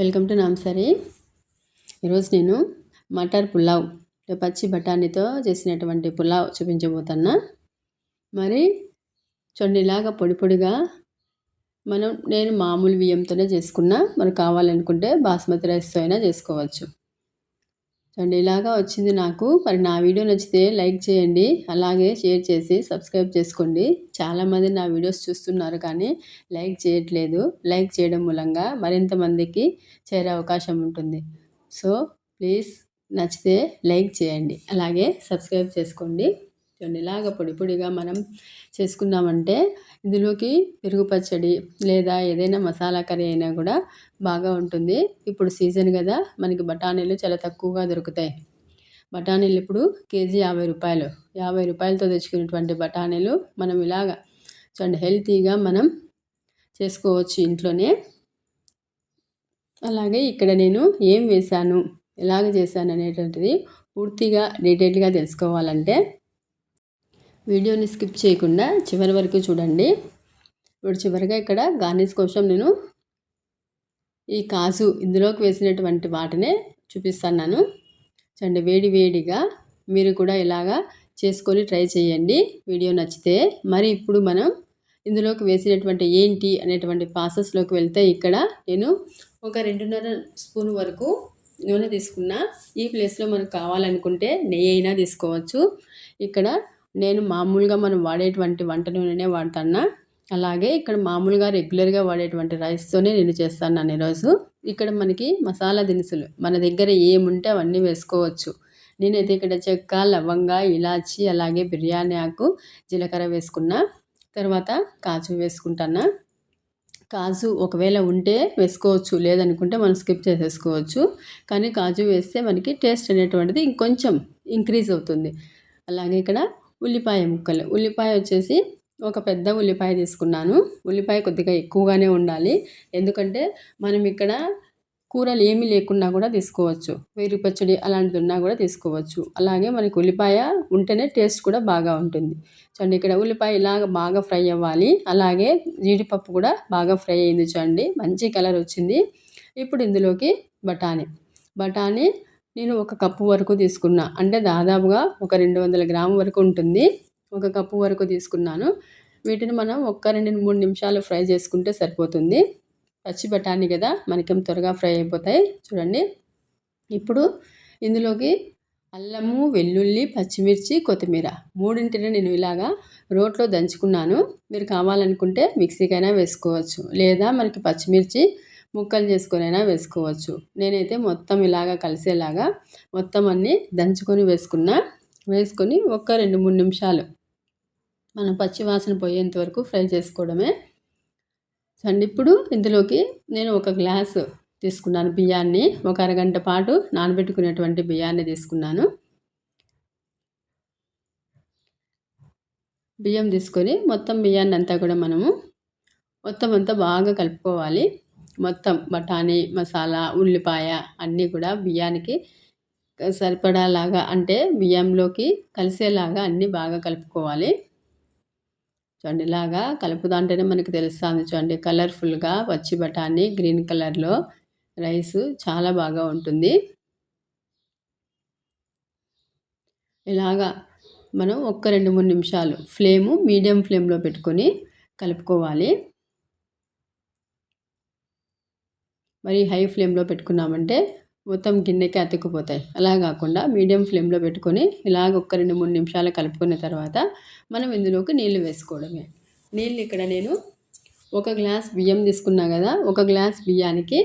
Welcome to నాంసరి ఈరోజు నేను మటర్ పులావ్ పచ్చి బఠానీతో చేసినటువంటి పులావ్ చూపించబోతున్నా. మరి చొండిలాగా పొడి పొడిగా మనం నేను మామూలు బియ్యంతోనే చేసుకున్నా. మనకు కావాలనుకుంటే బాస్మతి రైస్తో అయినా చేసుకోవచ్చు. చూడండి ఇలాగా వచ్చింది నాకు. మరి నా వీడియో నచ్చితే లైక్ చేయండి. అలాగే షేర్ చేసి సబ్స్క్రైబ్ చేసుకోండి. చాలామంది నా వీడియోస్ చూస్తున్నారు కానీ లైక్ చేయట్లేదు. లైక్ చేయడం మూలంగా మరింత మందికి చేరే అవకాశం ఉంటుంది. సో ప్లీజ్ నచ్చితే లైక్ చేయండి. అలాగే సబ్స్క్రైబ్ చేసుకోండి. చూడండి ఇలాగ పొడి పొడిగా మనం చేసుకున్నామంటే ఇందులోకి పెరుగు పచ్చడి లేదా ఏదైనా మసాలా కర్రీ అయినా కూడా బాగా ఉంటుంది. ఇప్పుడు సీజన్ కదా మనకి బఠానీలు చాలా తక్కువగా దొరుకుతాయి. బఠానీలు ఇప్పుడు కేజీ యాభై రూపాయలు. యాభై రూపాయలతో తెచ్చుకున్నటువంటి బఠానీలు మనం ఇలాగ చూడండి హెల్తీగా మనం చేసుకోవచ్చు ఇంట్లోనే. అలాగే ఇక్కడ నేను ఏం వేశాను ఎలాగ చేశాను అనేటువంటిది పూర్తిగా డీటెయిల్గా తెలుసుకోవాలంటే వీడియోని స్కిప్ చేయకుండా చివరి వరకు చూడండి. ఇప్పుడు చివరిగా ఇక్కడ గార్నిష్ కోసం నేను ఈ కాజు ఇందులోకి వేసినటువంటి వాటినే చూపిస్తున్నాను. చూడండి వేడి వేడిగా మీరు కూడా ఇలాగా చేసుకొని ట్రై చేయండి. వీడియో నచ్చితే మరి ఇప్పుడు మనం ఇందులోకి వేసినటువంటి ఏంటి అనేటువంటి ప్రాసెస్లోకి వెళ్తే ఇక్కడ నేను ఒక రెండున్నర స్పూన్ వరకు నూనె తీసుకున్నా. ఈ ప్లేస్లో మనకు కావాలనుకుంటే నెయ్యి అయినా తీసుకోవచ్చు. ఇక్కడ నేను మామూలుగా మనం వాడేటువంటి వంట నూనెనే వాడతాను అలాగే ఇక్కడ మామూలుగా రెగ్యులర్గా వాడేటువంటి రైస్తోనే నేను చేస్తాను ఈరోజు. ఇక్కడ మనకి మసాలా దినుసులు మన దగ్గర ఏముంటే అవన్నీ వేసుకోవచ్చు. నేనైతే ఇక్కడ చెక్క లవంగ ఇలాచి అలాగే బిర్యానీ ఆకు జీలకర్ర వేసుకున్నా. తర్వాత కాజు వేసుకుంటాను కాజు ఒకవేళ ఉంటే వేసుకోవచ్చు లేదనుకుంటే మనం స్కిప్ చేసేసుకోవచ్చు. కానీ కాజు వేస్తే మనకి టేస్ట్ అనేటువంటిది ఇంకొంచెం ఇంక్రీజ్ అవుతుంది. అలాగే ఇక్కడ ఉల్లిపాయ ముక్కలు. ఉల్లిపాయ వచ్చేసి ఒక పెద్ద ఉల్లిపాయ తీసుకున్నాను. ఉల్లిపాయ కొద్దిగా ఎక్కువగానే ఉండాలి. ఎందుకంటే మనం ఇక్కడ కూరలు ఏమీ లేకున్నా కూడా తీసుకోవచ్చు. వేరు పచ్చడి అలాంటిది ఉన్నా కూడా తీసుకోవచ్చు. అలాగే మనకి ఉల్లిపాయ ఉంటేనే టేస్ట్ కూడా బాగా ఉంటుంది. చూడండి ఇక్కడ ఉల్లిపాయ ఇలాగ బాగా ఫ్రై అవ్వాలి. అలాగే జీడిపప్పు కూడా బాగా ఫ్రై అయింది చూడండి. మంచి కలర్ వచ్చింది. ఇప్పుడు ఇందులోకి బఠానీ. బఠానీ నేను ఒక కప్పు వరకు తీసుకున్నా. అంటే దాదాపుగా ఒక రెండు వందల గ్రాము వరకు ఉంటుంది. ఒక కప్పు వరకు తీసుకున్నాను. వీటిని మనం ఒక్క రెండు మూడు నిమిషాలు ఫ్రై చేసుకుంటే సరిపోతుంది. పచ్చి బఠానీ కదా మనకేం త్వరగా ఫ్రై అయిపోతాయి. చూడండి. ఇప్పుడు ఇందులోకి అల్లము వెల్లుల్లి పచ్చిమిర్చి కొత్తిమీర మూడింటిని నేను ఇలాగా రోట్లో దంచుకున్నాను. మీరు కావాలనుకుంటే మిక్సీకైనా వేసుకోవచ్చు. లేదా మనకి పచ్చిమిర్చి ముక్కలు చేసుకొనైనా వేసుకోవచ్చు. నేనైతే మొత్తం ఇలాగా కలిసేలాగా మొత్తం అన్నీ దంచుకొని వేసుకున్నా. వేసుకొని ఒక్క రెండు మూడు నిమిషాలు మనం పచ్చి వాసన పోయేంత వరకు ఫ్రై చేసుకోవడమే. అండ్ ఇప్పుడు ఇందులోకి నేను ఒక గ్లాసు తీసుకున్నాను బియ్యాన్ని. ఒక అరగంట పాటు నానబెట్టుకునేటువంటి బియ్యాన్ని తీసుకున్నాను. బియ్యం తీసుకొని మొత్తం బియ్యాన్ని అంతా కూడా మనము మొత్తం అంతా బాగా కలుపుకోవాలి. మొత్తం బఠానీ మసాలా ఉల్లిపాయ అన్నీ కూడా బియ్యానికి సరిపడాలాగా అంటే బియ్యంలోకి కలిసేలాగా అన్నీ బాగా కలుపుకోవాలి. చూడండి ఇలాగా కలుపుదంటేనే మనకి తెలుస్తుంది చూడండి కలర్ఫుల్గా పచ్చి బఠానీ గ్రీన్ కలర్లో రైస్ చాలా బాగా ఉంటుంది. ఇలాగా మనం ఒక్క రెండు మూడు నిమిషాలు ఫ్లేము మీడియం ఫ్లేమ్లో పెట్టుకొని కలుపుకోవాలి. మరి హై ఫ్లేమ్లో పెట్టుకున్నామంటే మొత్తం గిన్నెకి అతుక్కుపోతాయి. అలా కాకుండా మీడియం ఫ్లేమ్లో పెట్టుకొని ఇలాగ ఒక్క రెండు మూడు నిమిషాలు కలుపుకున్న తర్వాత మనం ఇందులోకి నీళ్ళు వేసుకోవడమే. నీళ్ళు ఇక్కడ నేను ఒక గ్లాస్ బియ్యం తీసుకున్నా కదా ఒక గ్లాస్ బియ్యానికి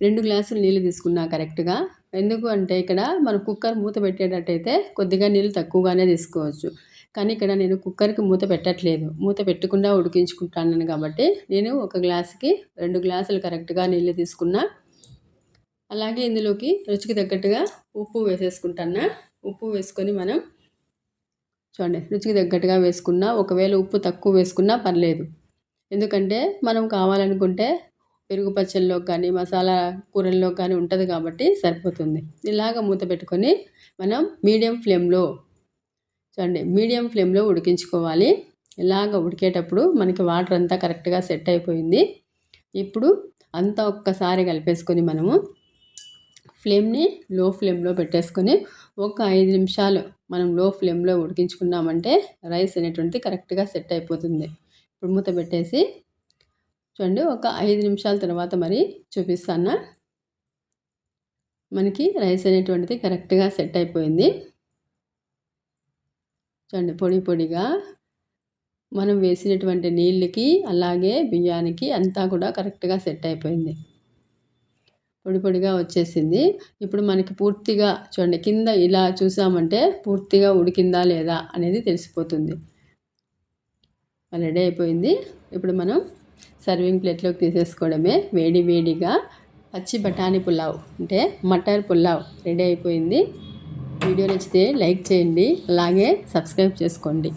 రెండు గ్లాసులు నీళ్ళు తీసుకున్నా కరెక్ట్గా. ఎందుకు అంటే ఇక్కడ మనం కుక్కర్ మూత పెట్టేటట్టయితే కొద్దిగా నీళ్ళు తక్కువగానే తీసుకోవచ్చు. కానీ ఇక్కడ నేను కుక్కర్కి మూత పెట్టట్లేదు. మూత పెట్టకుండా ఉడికించుకుంటాను కాబట్టి నేను ఒక గ్లాస్కి రెండు గ్లాసులు కరెక్ట్గా నీళ్ళు తీసుకున్నా. అలాగే ఇందులోకి రుచికి తగ్గట్టుగా ఉప్పు వేసేసుకుంటాను ఉప్పు వేసుకొని మనం చూడండి రుచికి తగ్గట్టుగా వేసుకున్నా. ఒకవేళ ఉప్పు తక్కువ వేసుకున్నా పర్లేదు. ఎందుకంటే మనం కావాలనుకుంటే పెరుగు పచ్చళ్ళలో కానీ మసాలా కూరల్లో కానీ ఉంటుంది కాబట్టి సరిపోతుంది. ఇలాగ మూత పెట్టుకొని మనం మీడియం ఫ్లేమ్లో చూడండి మీడియం ఫ్లేమ్లో ఉడికించుకోవాలి. ఇలాగ ఉడికేటప్పుడు మనకి వాటర్ అంతా కరెక్ట్గా సెట్ అయిపోయింది. ఇప్పుడు అంతా ఒక్కసారి కలిపేసుకొని మనము ఫ్లేమ్ని లో ఫ్లేమ్లో పెట్టేసుకొని ఒక ఐదు నిమిషాలు మనం లో ఫ్లేమ్లో ఉడికించుకున్నామంటే రైస్ అనేటువంటిది కరెక్ట్గా సెట్ అయిపోతుంది. ఇప్పుడు మూత పెట్టేసి చూడండి ఒక ఐదు నిమిషాల తర్వాత మరి చూపిస్తాను. మనకి రైస్ అనేటువంటిది కరెక్ట్గా సెట్ అయిపోయింది. చూడండి పొడి పొడిగా మనం వేసినటువంటి నీళ్ళకి అలాగే బియ్యానికి అంతా కూడా కరెక్ట్గా సెట్ అయిపోయింది. పొడి పొడిగా వచ్చేసింది. ఇప్పుడు మనకి పూర్తిగా చూడండి కింద ఇలా చూసామంటే పూర్తిగా ఉడికిందా లేదా అనేది తెలిసిపోతుంది. రెడీ అయిపోయింది. ఇప్పుడు మనం సర్వింగ్ ప్లేట్లోకి తీసేసుకోవడమే. వేడి వేడిగా పచ్చి బఠానీ పులావ్ అంటే మటర్ పులావ్ రెడీ అయిపోయింది. వీడియో నచ్చితే లైక్ చేయండి అలాగే సబ్స్క్రైబ్ చేసుకోండి.